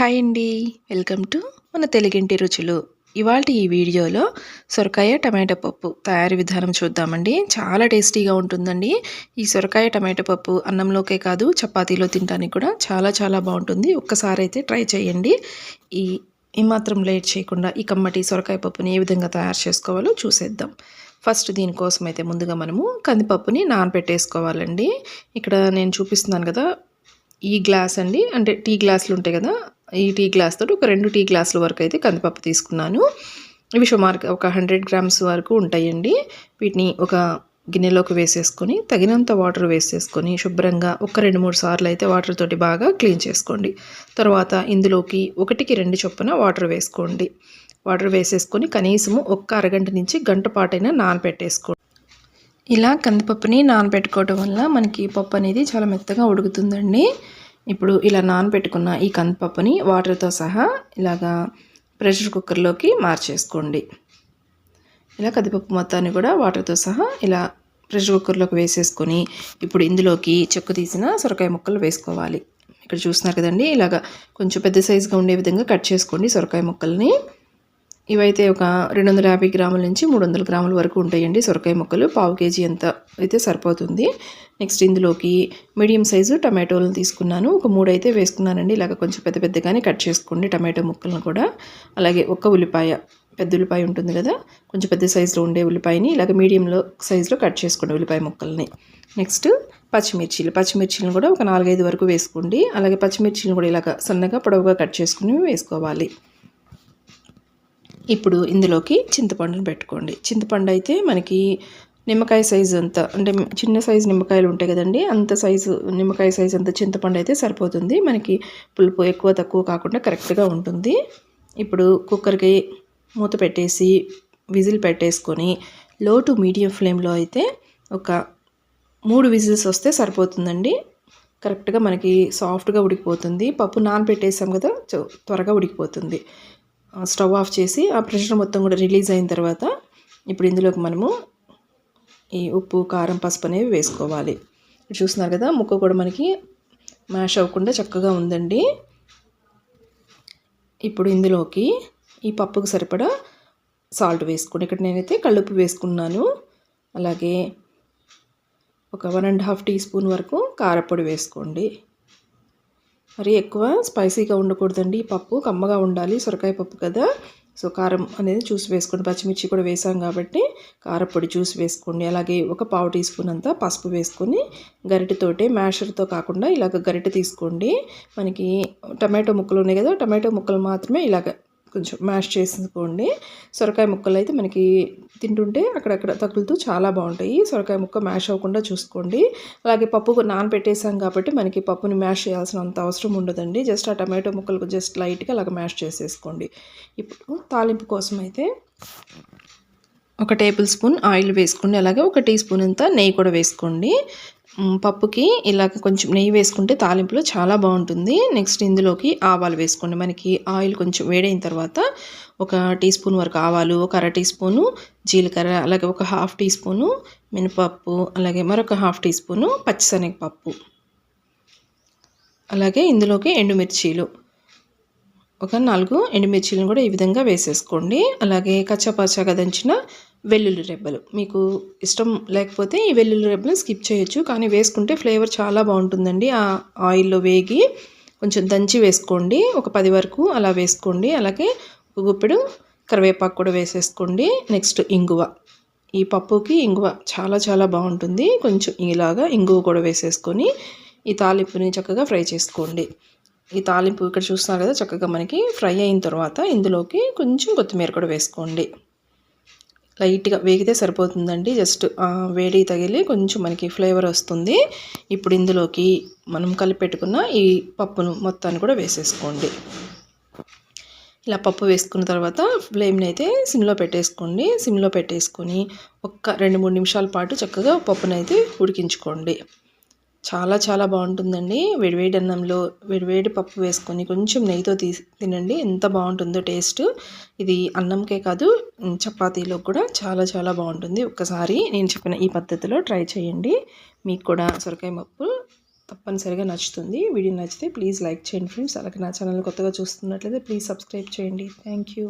Hi అండి. Welcome to మన తెలుగింటి రుచులు. ఇవాళ ఈ వీడియోలో సొరకాయ టమాటా పప్పు తయారీ విధానం చూద్దామండి. చాలా టేస్టీగా ఉంటుందండి. ఈ సొరకాయ టమాటా పప్పు అన్నంలోకే కాదు చపాతీలో తినడానికి కూడా చాలా చాలా బాగుంటుంది. ఒక్కసారి అయితే ట్రై చేయండి. ఈ ఏమాత్రం లేట్ చేయకుండా ఈ కమ్మటి సొరకాయ పప్పుని ఏ విధంగా తయారు చేసుకోవాలో చూసేద్దాం. ఫస్ట్ దీనికోసం అయితే ముందుగా మనము కందిపప్పుని నానబెట్టేసుకోవాలండి. ఇక్కడ నేను చూపిస్తున్నాను కదా ఈ గ్లాస్ అండి. అంటే టీ గ్లాసులు ఉంటాయి కదా ఈ టీ గ్లాస్ తోటి ఒక రెండు టీ గ్లాసుల వరకు అయితే కందిపప్పు తీసుకున్నాను. ఇవి సుమారు ఒక హండ్రెడ్ గ్రామ్స్ వరకు ఉంటాయండి. వీటిని ఒక గిన్నెలోకి వేసేసుకొని తగినంత వాటర్ వేసేసుకొని శుభ్రంగా ఒక రెండు మూడు సార్లు అయితే వాటర్ తోటి బాగా క్లీన్ చేసుకోండి. తర్వాత ఇందులోకి ఒకటికి రెండు చొప్పున వాటర్ వేసుకోండి. వాటర్ వేసేసుకొని కనీసము ఒక్క అరగంట నుంచి గంట పాటైనా నానబెట్టేసుకోండి ఇలా కందిపప్పుని నానబెట్టుకోవడం వల్ల మనకి పప్పు అనేది చాలా మెత్తగా ఉడుకుతుందండి. ఇప్పుడు ఇలా నానబెట్టుకున్న ఈ కందిపప్పుని వాటర్తో సహా ఇలాగా ప్రెషర్ కుక్కర్లోకి మార్చేసుకోండి. ఇలా కందిపప్పు మొత్తాన్ని కూడా వాటర్తో సహా ఇలా ప్రెషర్ కుక్కర్లోకి వేసేసుకొని ఇప్పుడు ఇందులోకి చెక్కు తీసిన సొరకాయ ముక్కలు వేసుకోవాలి. ఇక్కడ చూస్తున్నారు కదండి ఇలాగా కొంచెం పెద్ద సైజుగా ఉండే విధంగా కట్ చేసుకోండి సొరకాయ ముక్కల్ని. ఇవైతే ఒక రెండు వందల యాభై గ్రాముల నుంచి మూడు వందల గ్రాముల వరకు ఉంటాయండి సొరకాయ ముక్కలు. పావు కేజీ అంత అయితే సరిపోతుంది. నెక్స్ట్ ఇందులోకి మీడియం సైజు టమాటోలను తీసుకున్నాను. ఒక మూడు అయితే వేసుకున్నానండి. ఇలాగ కొంచెం పెద్ద పెద్దగానే కట్ చేసుకోండి టమాటో ముక్కలను కూడా. అలాగే ఒక్క ఉల్లిపాయ పెద్ద ఉల్లిపాయ ఉంటుంది కదా కొంచెం పెద్ద సైజులో ఉండే ఉల్లిపాయని ఇలాగ మీడియంలో సైజులో కట్ చేసుకోండి ఉల్లిపాయ ముక్కల్ని. నెక్స్ట్ పచ్చిమిర్చీలు. పచ్చిమిర్చీలను కూడా ఒక నాలుగైదు వరకు వేసుకోండి. అలాగే పచ్చిమిర్చీలను కూడా ఇలాగ సన్నగా పొడవుగా కట్ చేసుకుని వేసుకోవాలి. ఇప్పుడు ఇందులోకి చింతపండును పెట్టుకోండి. చింతపండు అయితే మనకి నిమ్మకాయ సైజు అంత అంటే చిన్న సైజు నిమ్మకాయలు ఉంటాయి కదండి అంత సైజు నిమ్మకాయ సైజు అంత చింతపండు అయితే సరిపోతుంది. మనకి పులుపు ఎక్కువ తక్కువ కాకుండా కరెక్ట్గా ఉంటుంది. ఇప్పుడు కుక్కర్కి మూత పెట్టేసి విజిల్ పెట్టేసుకొని లో టు మీడియం ఫ్లేమ్లో అయితే ఒక మూడు విజిల్స్ వస్తే సరిపోతుందండి. కరెక్ట్గా మనకి సాఫ్ట్గా ఉడికిపోతుంది. పప్పు నానబెట్టేసాం కదా త్వరగా ఉడికిపోతుంది. స్టవ్ ఆఫ్ చేసి ఆ ప్రెషర్ మొత్తం కూడా రిలీజ్ అయిన తర్వాత ఇప్పుడు ఇందులోకి మనము ఈ ఉప్పు కారం పసుపు అనేవి వేసుకోవాలి. చూస్తున్నారు కదా ముక్క కూడా మనకి మ్యాష్ అవ్వకుండా చక్కగా ఉందండి. ఇప్పుడు ఇందులోకి ఈ పప్పుకు సరిపడా సాల్ట్ వేసుకోండి. ఇక్కడ నేనైతే కళ్ళుప్పు వేసుకున్నాను. అలాగే ఒక one and half teaspoon వరకు కారపొడి వేసుకోండి. మరి ఎక్కువ స్పైసీగా ఉండకూడదండి. పప్పు కమ్మగా ఉండాలి. సొరకాయ పప్పు కదా. సో కారం అనేది చూసి వేసుకోండి. పచ్చిమిర్చి కూడా వేసాం కాబట్టి కారపొడి చూసి వేసుకోండి. అలాగే ఒక పావు టీ స్పూన్ అంతా పసుపు వేసుకొని గరిటెతోటే మ్యాషర్తో కాకుండా ఇలాగ గరిటె తీసుకోండి. మనకి టమాటో ముక్కలు ఉన్నాయి కదా. టమాటో ముక్కలు మాత్రమే ఇలాగ కొంచెం మ్యాష్ చేసుకోండి సొరకాయ ముక్కలు అయితే మనకి తింటుంటే అక్కడక్కడ తగులుతూ చాలా బాగుంటాయి. సొరకాయ ముక్క మ్యాష్ అవ్వకుండా చూసుకోండి. అలాగే పప్పు నానబెట్టేసాం కాబట్టి మనకి పప్పుని మ్యాష్ చేయాల్సిన అంత అవసరం ఉండదండి. జస్ట్ ఆ టమాటో ముక్కలకు జస్ట్ లైట్గా అలాగ మ్యాష్ చేసేసుకోండి. ఇప్పుడు తాలింపు కోసం అయితే ఒక టేబుల్ స్పూన్ ఆయిల్ వేసుకోండి. అలాగే ఒక టీ స్పూన్ అంతా నెయ్యి కూడా వేసుకోండి. పప్పుకి ఇలాగ కొంచెం నెయ్యి వేసుకుంటే తాలింపులో చాలా బాగుంటుంది. నెక్స్ట్ ఇందులోకి ఆవాలు వేసుకోండి. మనకి ఆయిల్ కొంచెం వేడైన తర్వాత ఒక టీ స్పూన్ వరకు ఆవాలు ఒక అర టీ స్పూను జీలకర్ర అలాగే ఒక హాఫ్ టీ స్పూను మినపప్పు అలాగే మరొక హాఫ్ టీ స్పూను పచ్చిశనగపప్పు. అలాగే ఇందులోకి ఎండుమిర్చీలు. ఒక నాలుగు ఎండుమిర్చీలను కూడా ఈ విధంగా వేసేసుకోండి. అలాగే కచ్చపచ్చగా దంచిన వెల్లుల్లి రెబ్బలు. మీకు ఇష్టం లేకపోతే ఈ వెల్లుల్లి రెబ్బలు స్కిప్ చేయొచ్చు. కానీ వేసుకుంటే ఫ్లేవర్ చాలా బాగుంటుందండి. ఆ ఆయిల్లో వేగి కొంచెం దంచి వేసుకోండి. ఒక పది వరకు అలా వేసుకోండి. అలాగే ఒక గుప్పెడు కరివేపాకు కూడా వేసేసుకోండి. నెక్స్ట్ ఇంగువ. ఈ పప్పుకి ఇంగువ చాలా చాలా బాగుంటుంది. కొంచెం ఇలాగా ఇంగువ కూడా వేసేసుకొని ఈ తాలింపుని చక్కగా ఫ్రై చేసుకోండి. ఈ తాలింపు ఇక్కడ చూస్తున్నారు కదా చక్కగా మనకి ఫ్రై అయిన తర్వాత ఇందులోకి కొంచెం కొత్తిమీర కూడా వేసుకోండి. లైట్గా వేగితే సరిపోతుందండి. జస్ట్ వేడి తగిలి కొంచెం మనకి ఫ్లేవర్ వస్తుంది. ఇప్పుడు ఇందులోకి మనం కలిపెట్టుకున్న ఈ పప్పును మొత్తాన్ని కూడా వేసేసుకోండి. ఇలా పప్పు వేసుకున్న తర్వాత ఫ్లేమ్ని అయితే సిమ్లో పెట్టేసుకోండి. సిమ్లో పెట్టేసుకొని ఒక్క రెండు మూడు నిమిషాల పాటు చక్కగా పప్పునైతే ఉడికించుకోండి. చాలా చాలా బాగుంటుందండి. వేడివేడి అన్నంలో వేడివేడి పప్పు వేసుకొని కొంచెం నెయ్యితో తీసి తినండి. ఎంత బాగుంటుందో టేస్ట్. ఇది అన్నంకే కాదు చపాతీలో కూడా చాలా చాలా బాగుంటుంది. ఒక్కసారి నేను చెప్పిన ఈ పద్ధతిలో ట్రై చేయండి. మీకు కూడా సొరకాయ పప్పు తప్పనిసరిగా నచ్చుతుంది. వీడియో నచ్చితే ప్లీజ్ లైక్ చేయండి ఫ్రెండ్స్. అలాగే నా ఛానల్ కొత్తగా చూస్తున్నట్లయితే ప్లీజ్ సబ్స్క్రైబ్ చేయండి. Thank you.